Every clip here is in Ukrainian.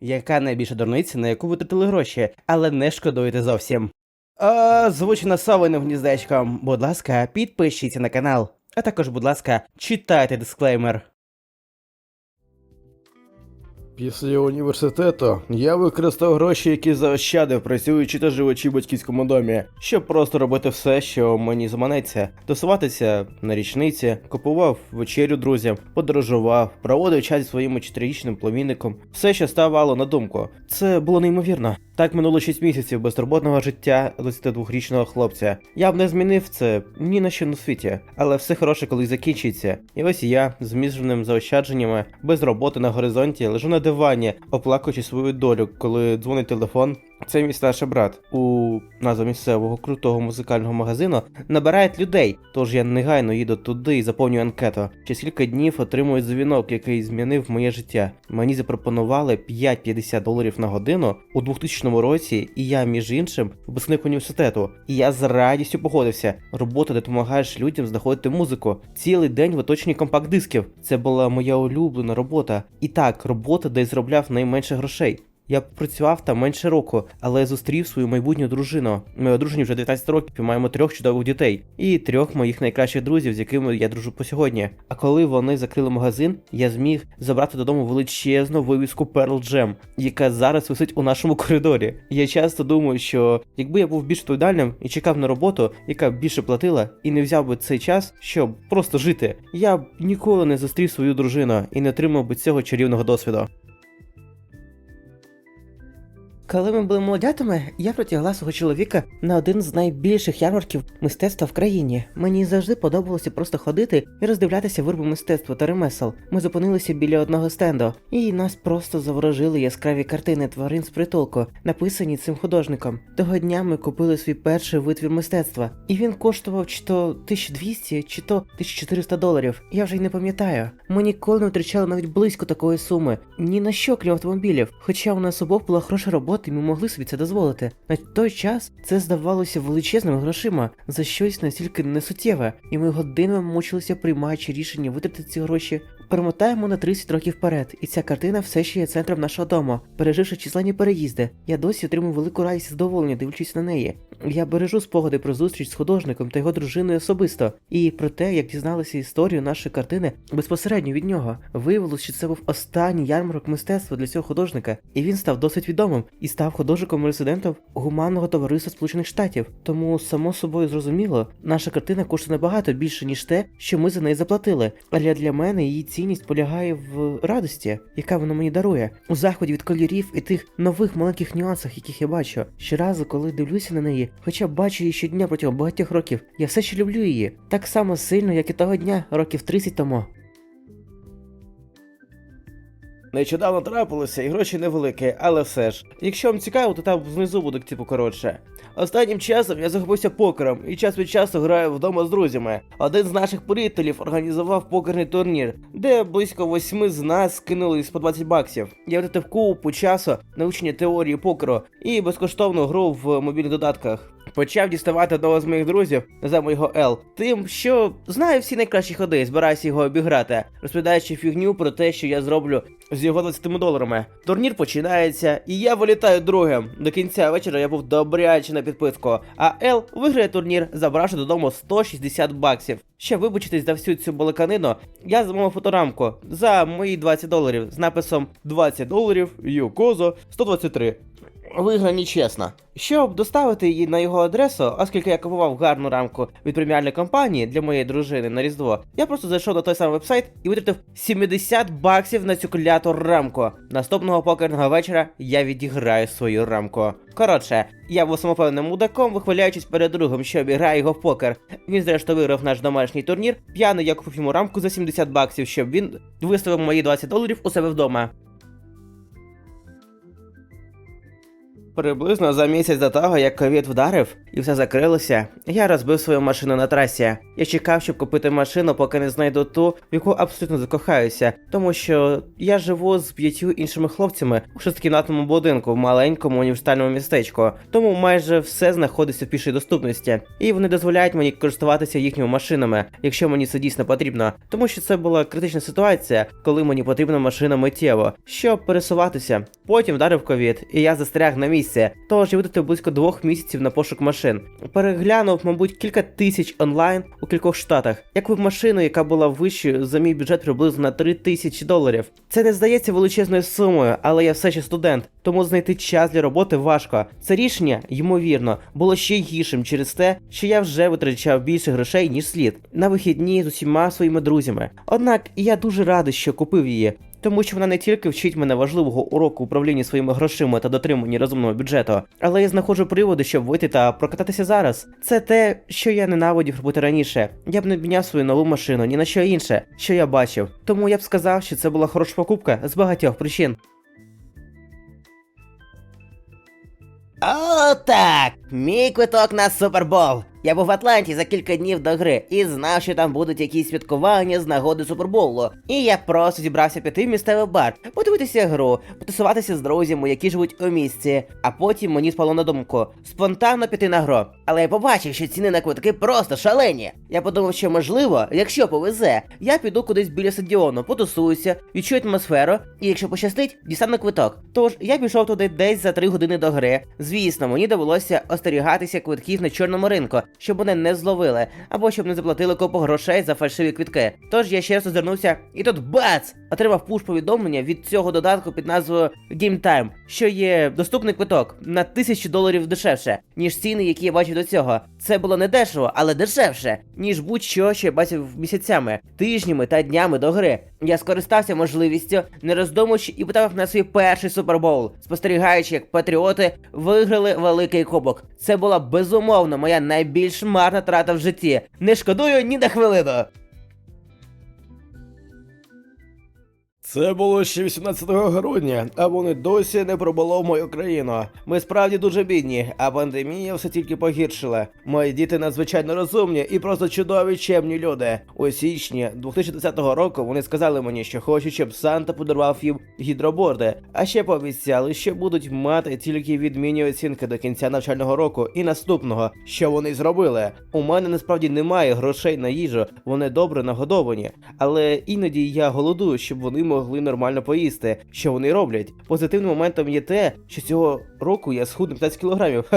Яка найбільша дурниця, на яку витратили гроші, але не шкодуєте зовсім. А, звучно совиним гніздечком. Будь ласка, підпишіться на канал. А також, будь ласка, читайте дисклеймер. Після університету я використав гроші, які заощадив, працюючи та живучи в батьківському домі, щоб просто робити все, що мені заманеться, тусуватися на річниці, купував вечерю друзям, подорожував, проводив час зі своїм чотирирічним племінником. Все, що ставало на думку. Це було неймовірно. Так минуло 6 місяців безтурботного життя 22-річного хлопця. Я б не змінив це ні на що на світі, але все хороше колись закінчиться. І ось я з міжним заощадженнями, без роботи на горизонті, лежу на дивані, оплакуючи свою долю, коли дзвонить телефон. Це мій старший брат. У назва місцевого крутого музикального магазину набирають людей, тож я негайно їду туди і заповнюю анкету. Через кілька днів отримую дзвінок, який змінив моє життя. Мені запропонували 5-50 доларів на годину у 2000 році, і я, між іншим, випускник університету. І я з радістю погодився. Робота, допомагаєш людям знаходити музику. Цілий день в оточенні компакт-дисків. Це була моя улюблена робота. І так, робота, де я заробляв найменше грошей. Я працював там менше року, але зустрів свою майбутню дружину. Ми одружені вже 19 років і маємо трьох чудових дітей і трьох моїх найкращих друзів, з якими я дружу по сьогодні. А коли вони закрили магазин, я зміг забрати додому величезну вивіску Pearl Jam, яка зараз висить у нашому коридорі. Я часто думаю, що якби я був більш відповідальним і чекав на роботу, яка б більше платила, і не взяв би цей час, щоб просто жити, я б ніколи не зустрів свою дружину і не отримав би цього чарівного досвіду. Коли ми були молодятами, я протягла свого чоловіка на один з найбільших ярмарків мистецтва в країні. Мені завжди подобалося просто ходити і роздивлятися вироби мистецтва та ремесел. Ми зупинилися біля одного стенду, і нас просто заворожили яскраві картини тварин з притулку, написані цим художником. Того дня ми купили свій перший витвір мистецтва, і він коштував чи то 1200, чи то 1400 доларів. Я вже й не пам'ятаю. Ми ніколи не втрачали навіть близько такої суми, ні на що крім автомобілів. Хоча у нас обох була хороша робота, і ми могли собі це дозволити. На той час це здавалося величезними грошима за щось настільки несуттєве, і ми годинами мучилися, приймаючи рішення витратити ці гроші. Перемотаємо на 30 років вперед, і ця картина все ще є центром нашого дому. Переживши численні переїзди, я досі отримую велику радість і задоволення, дивлячись на неї. Я бережу спогади про зустріч з художником та його дружиною особисто, і про те, як дізналися історію нашої картини безпосередньо від нього. Виявилось, що це був останній ярмарок мистецтва для цього художника, і він став досить відомим і став художником-резидентом гуманного товариства Сполучених Штатів. Тому, само собою зрозуміло, наша картина коштує набагато більше, ніж те, що ми за неї заплатили. Але для мене її цінність полягає в радості, яка воно мені дарує, у заході від кольорів і тих нових маленьких нюансах, яких я бачу. Щоразу, коли дивлюся на неї, хоча бачу її щодня протягом багатьох років, я все ще люблю її так само сильно, як і того дня, років 30 тому. Нещодавно трапилося, і гроші невеликі, але все ж. Якщо вам цікаво, то там знизу буде типу коротше. Останнім часом я захопився покером і час від часу граю вдома з друзями. Один з наших приятелів організував покерний турнір, де близько восьми з нас скинулись по 20 баксів. Я втратив купу часу на вивчення теорії покеру і безкоштовну гру в мобільних додатках. Почав діставати одного з моїх друзів, називаємо його Ел, тим, що знає всі найкращі ходи, збираюся його обіграти, розповідаючи фігню про те, що я зроблю з його 20 доларами. Турнір починається, і я вилітаю другим. До кінця вечора я був добряче на підписку, а Ел виграє турнір, забравши додому 160 баксів. Щоб вибачитись за всю цю балаканину, я замовив фоторамку за мої 20 доларів з написом 20 доларів, Юкозо 123. Виграні чесно. Щоб доставити її на його адресу, оскільки я купував гарну рамку від преміальної компанії для моєї дружини на Різдво, я просто зайшов на той самий вебсайт і витратив 70 баксів на цю кляту рамку. Наступного покерного вечора я відіграю свою рамку. Коротше, я був самопевним мудаком, вихваляючись перед другом, що обіграє його в покер. Він зрештою виграв наш домашній турнір. П'яний я купив йому рамку за 70 баксів, щоб він виставив мої 20 доларів у себе вдома. Приблизно за місяць до того, як ковід вдарив і все закрилося, я розбив свою машину на трасі. Я чекав, щоб купити машину, поки не знайду ту, в яку абсолютно закохаюся, тому що я живу з п'ятью іншими хлопцями у шестикімнатному будинку в маленькому університальному містечку, тому майже все знаходиться в пішій доступності, і вони дозволяють мені користуватися їхніми машинами, якщо мені це дійсно потрібно, тому що це була критична ситуація, коли мені потрібна машина миттєво, щоб пересуватися. Потім вдарив ковід, і я застряг на місці, тож я витратив близько двох місяців на пошук машин. Переглянув, мабуть, кілька тисяч онлайн у кількох штатах. Я купив машину, яка була вищою за мій бюджет приблизно на 3 тисячі доларів. Це не здається величезною сумою, але я все ще студент, тому знайти час для роботи важко. Це рішення, ймовірно, було ще гіршим через те, що я вже витрачав більше грошей, ніж слід, на вихідні з усіма своїми друзями. Однак я дуже радий, що купив її. Тому що вона не тільки вчить мене важливого уроку управління своїми грошима та дотримання розумного бюджету, але я знаходжу приводи, щоб вийти та прокататися зараз. Це те, що я ненавидів робити раніше. Я б не обміняв свою нову машину ні на що інше, що я бачив. Тому я б сказав, що це була хороша покупка з багатьох причин. О, так! Мій квиток на Супербол. Я був в Атланті за кілька днів до гри і знав, що там будуть якісь святкування з нагоди Суперболу. І я просто зібрався піти в місцевий бар, подивитися гру, потусуватися з друзями, які живуть у місті. А потім мені спало на думку спонтанно піти на гру. Але я побачив, що ціни на квитки просто шалені. Я подумав, що можливо, якщо повезе, я піду кудись біля стадіону, потусуюся, відчую атмосферу, і якщо пощастить, дістану квиток. Тож я пішов туди десь за 3 години до гри. Звісно, мені довелося остерігатися квитків на чорному ринку, щоб вони не зловили, або щоб не заплатили купу грошей за фальшиві квитки. Тож я ще раз озирнувся, і тут бац! Отримав пуш повідомлення від цього додатку під назвою Game Time, що є доступний квиток на тисячу доларів дешевше, ніж ціни, які я бачив до цього. Це було не дешево, але дешевше, ніж будь-що, що я бачив місяцями, тижнями та днями до гри. Я скористався можливістю, не роздумуючи, і потрапив на свій перший супербоул, спостерігаючи, як патріоти виграли великий кубок. Це була безумовно моя найбільш марна трата в житті. Не шкодую ні на хвилину. Це було ще 18 грудня, а вони досі не пробуло в мою країну. Ми справді дуже бідні, а пандемія все тільки погіршила. Мої діти надзвичайно розумні і просто чудові чемні люди. У січні 2010 року вони сказали мені, що хочуть, щоб Санта подарував їм гідроборди, а ще пообіцяли, що будуть мати тільки відмінні оцінки до кінця навчального року і наступного, що вони зробили. У мене насправді немає грошей на їжу, вони добре нагодовані, але іноді я голодую, щоб вони могли нормально поїсти. Що вони роблять? Позитивним моментом є те, що цього року я схуднув 15 кілограмів.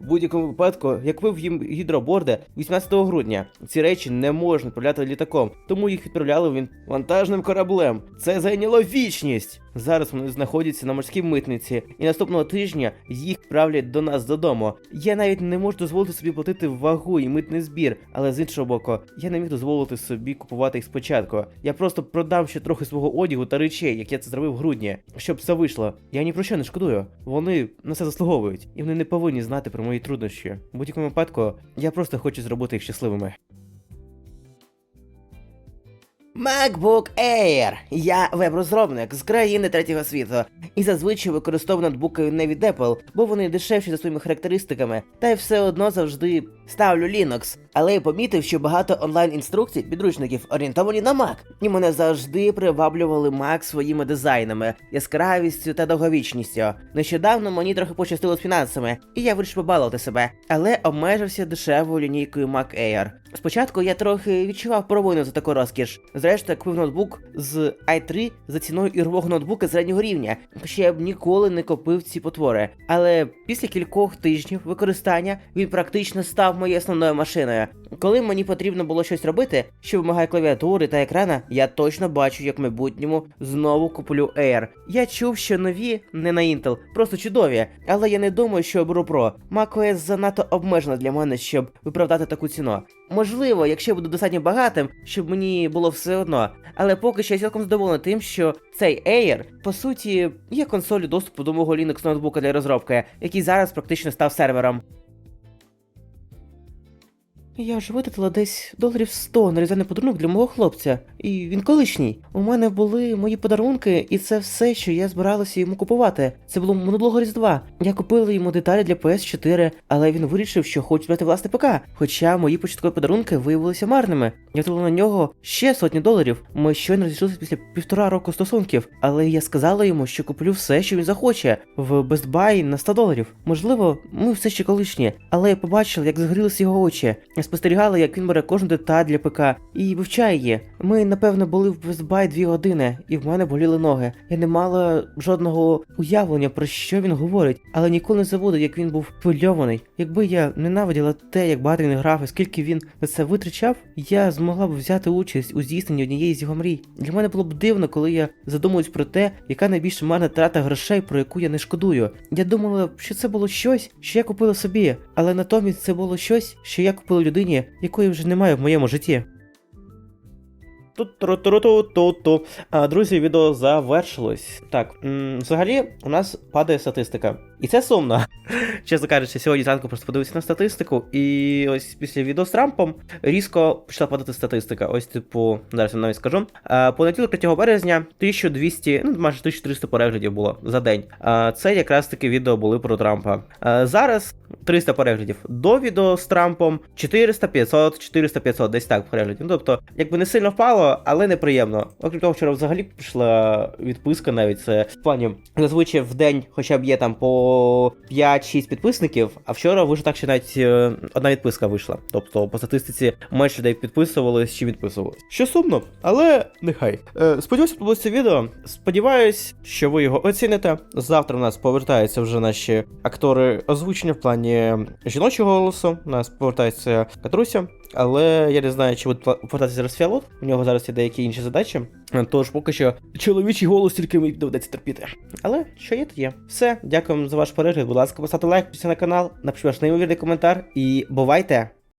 В будь-якому випадку, як ви їм гідроборди 18 грудня, ці речі не можна відправляти літаком, тому їх відправляли він вантажним кораблем. Це зайняло вічність. Зараз вони знаходяться на морській митниці, і наступного тижня їх відправлять до нас додому. Я навіть не можу дозволити собі платити вагу і митний збір, але з іншого боку, я не міг дозволити собі купувати їх спочатку. Я просто продам ще трохи свого одягу та речей, як я це зробив в грудні, щоб все вийшло. Я ні про що не шкодую. Вони на це заслуговують, і вони не повинні знати про мої труднощі. Будь-якому випадку, я просто хочу зробити їх щасливими. MacBook Air. Я веб-розробник з країни третього світу і зазвичай використовую ноутбуки не від Apple, бо вони дешевші за своїми характеристиками, та й все одно завжди ставлю Linux. Але я помітив, що багато онлайн-інструкцій, підручників орієнтовані на Mac, і мене завжди приваблювали Mac своїми дизайнами, яскравістю та довговічністю. Нещодавно мені трохи пощастило з фінансами, і я вирішив побалувати себе, але обмежився дешевою лінійкою Mac Air. Спочатку я трохи відчував провину за таку розкіш. Зрештою, купив ноутбук з i3 за ціною ігрового ноутбука середнього рівня. Ще я б ніколи не купив ці потвори. Але після кількох тижнів використання він практично став моєю основною машиною. Коли мені потрібно було щось робити, що вимагає клавіатури та екрана, я точно бачу, як в майбутньому знову куплю Air. Я чув, що нові не на Intel, просто чудові, але я не думаю, що оберу Pro. macOS занадто обмежена для мене, щоб виправдати таку ціну. Можливо, якщо я буду достатньо багатим, щоб мені було все одно. Але поки що я цілком задоволений тим, що цей Air, по суті, є консолью доступу до мого Linux ноутбука для розробки, який зараз практично став сервером. Я вже витратила десь доларів 100 на різдвяний подарунок для мого хлопця. І він колишній. У мене були мої подарунки, і це все, що я збиралася йому купувати. Це було минулого різдва. Я купила йому деталі для PS4, але він вирішив, що хоче брати власне ПК. Хоча мої початкові подарунки виявилися марними. Я втратила на нього ще сотні доларів. Ми щойно розійшлися після півтора року стосунків, але я сказала йому, що куплю все, що він захоче, в Best Buy на 100 доларів. Можливо, ми все ще колишні, але я побачила, як загорілися його очі. Спостерігала, як він бере кожну деталь для ПК і вивчає її. Ми, напевно, були в Buy дві години, і в мене боліли ноги. Я не мала жодного уявлення про що він говорить, але ніколи не забуду, як він був хвильований. Якби я ненавиділа те, як багато він грав, і скільки він на це витрачав, я змогла б взяти участь у здійсненні однієї з його мрій. Для мене було б дивно, коли я задумуюсь про те, яка найбільш марна трата грошей, про яку я не шкодую. Я думала, що це було щось, що я купила собі, але натомість це було щось, що я купила людині, якої вже немає в моєму житті. Ту-ту-ту-ту-ту-ту. Друзі, відео завершилось. Так, взагалі, у нас падає статистика. І це сумно. Чесно кажучи, сьогодні зранку просто подивився на статистику, і ось після відео з Трампом різко почала падати статистика. Ось, типу, зараз я навіть скажу. А, Понеділок 3 березня 1200, ну майже 1300 переглядів було за день. А, Це якраз таки відео були про Трампа. Зараз 300 переглядів. До відео з Трампом 400, 500, 400, 500, десь так переглядів. Ну, тобто, якби не сильно впало, але неприємно. Окрім того, вчора взагалі пішла відписка навіть це в плані зазвичай в день хоча б є там по 5-6 підписників, а вчора вийшло так, що навіть е, одна відписка вийшла. Тобто по статистиці менше людей підписувались чи відписувались. Що сумно, але нехай. Е, сподіваюся, сподобалось це відео. Сподіваюсь, що ви його оціните. Завтра у нас повертаються вже наші актори озвучення в плані жіночого голосу. У нас повертається Катруся. Але я не знаю, чи буде повертатися зараз Фіалот. У нього зараз є деякі інші задачі. Тож поки що чоловічий голос тільки мені доведеться терпіти. Але що є, то є. Все, дякую вам за ваш перегляд. Будь ласка, поставте лайк, підписуйтесь на канал, напишіть ваш неймовірний коментар і бувайте!